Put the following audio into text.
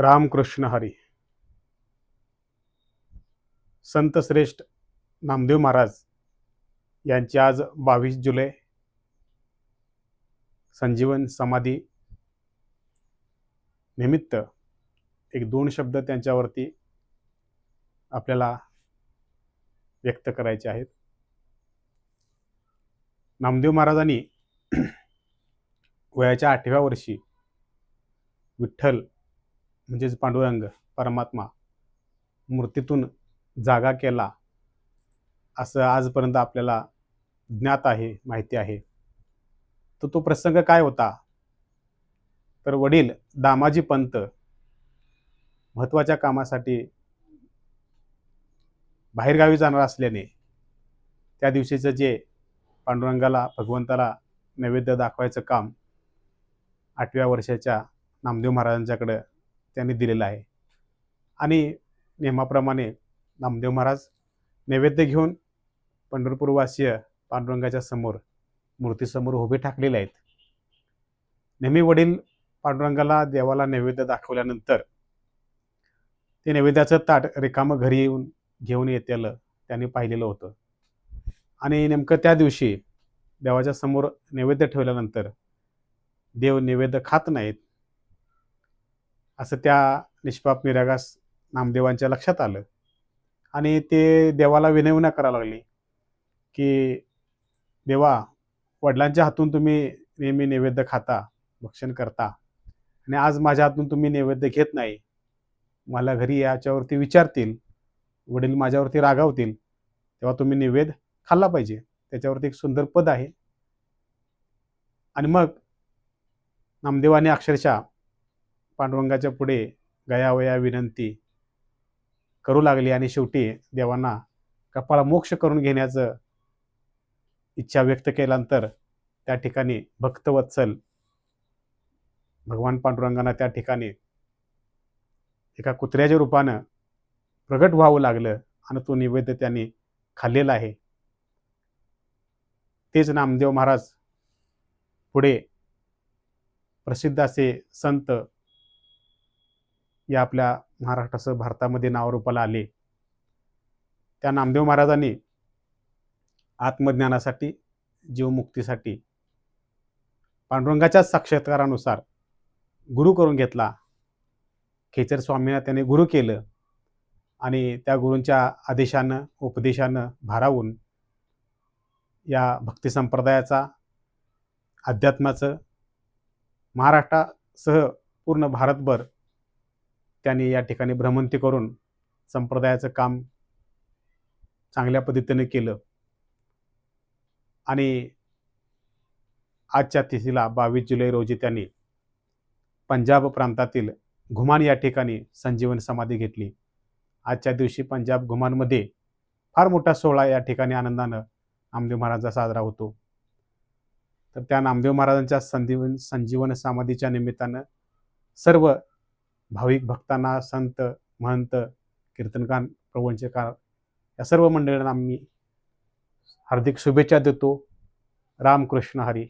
रामकृष्ण हरी. संत श्रेष्ठ नामदेव महाराज यांची आज बावीस जुलै संजीवन समाधी निमित्त एक दोन शब्द त्यांच्यावरती आपल्याला व्यक्त करायचे आहेत. नामदेव महाराजांनी वयाच्या आठव्या वर्षी विठ्ठल म्हणजेच पांडुरंग परमात्मा मूर्तीतून जागा केला असं आजपर्यंत आपल्याला ज्ञात आहे माहिती आहे. तर तो प्रसंग काय होता? तर वडील दामाजी पंत महत्त्वाच्या कामासाठी बाहेरगावी जाणार असल्याने त्या दिवशीचं जे पांडुरंगाला भगवंताला नैवेद्य दाखवायचं काम आठव्या वर्षाच्या नामदेव महाराजांच्याकडं त्यांनी दिलेलं आहे. आणि नियमाप्रमाणे नामदेव महाराज नैवेद्य घेऊन पंढरपूरवासीय पांडुरंगाच्या समोर मूर्तीसमोर उभे ठाकलेले आहेत. नेहमी वडील पांडुरंगाला देवाला नैवेद्य दाखवल्यानंतर ते नैवेद्याचं ताट रिकामं घरी येऊन घेऊन येतेलं त्यांनी पाहिलेलं होतं. आणि नेमकं त्या दिवशी देवाच्या समोर नैवेद्य ठेवल्यानंतर देव नैवेद्य खात नाहीत. असं त्या निष्पाप निरागास नामदेवांच्या लक्षात आलं. आणि ते देवाला विनवण्या करायला लागली की देवा वडिलांच्या हातून तुम्ही नेहमी नैवेद्य खाता भक्षण करता. आणि आज माझ्या हातून तुम्ही नैवेद्य घेत नाही. मला घरी याच्यावरती विचारतील वडील माझ्यावरती रागावतील तेव्हा तुम्ही नैवेद्य खाल्ला पाहिजे. त्याच्यावरती एक सुंदर पद आहे. आणि मग नामदेवाने अक्षरशः पांडुरंगाच्या पुढे गयावया विनंती करू लागली आणि शेवटी देवांना कपाळा मोक्ष करून घेण्याचं इच्छा व्यक्त केल्यानंतर त्या ठिकाणी भक्तवत्सल भगवान पांडुरंगांना त्या ठिकाणी एका कुत्र्याच्या रूपानं प्रगट व्हावं लागलं आणि तो निवेद्य त्यांनी खाल्लेला आहे. तेच नामदेव महाराज पुढे प्रसिद्ध असे संत या आपल्या महाराष्ट्रासह भारतामध्ये नावरूपाला आले. त्या नामदेव महाराजांनी आत्मज्ञानासाठी जीवमुक्तीसाठी पांडुरंगाच्याच साक्षात्कारानुसार गुरु करून घेतला. खेचर स्वामींना त्याने गुरु केलं आणि त्या गुरूंच्या आदेशानं उपदेशानं भारावून या भक्ती संप्रदायाचा अध्यात्माचं महाराष्ट्रासह पूर्ण भारतभर त्यांनी या ठिकाणी भ्रमंती करून संप्रदायाचं काम चांगल्या पद्धतीने केलं. आणि आजच्या तिथीला बावीस जुलै रोजी त्यांनी पंजाब प्रांतातील घुमान या ठिकाणी संजीवन समाधी घेतली. आजच्या दिवशी पंजाब घुमानमध्ये फार मोठा सोहळा या ठिकाणी आनंदानं नामदेव महाराजांचा साजरा होतो. तर त्या नामदेव महाराजांच्या संजीवन संजीवन समाधीच्या निमित्तानं सर्व भाविक भक्तांना संत महंत कीर्तनकार प्रवंचकार या सर्व मंडळींना आम्ही हार्दिक शुभेच्छा देतो. रामकृष्ण हरी.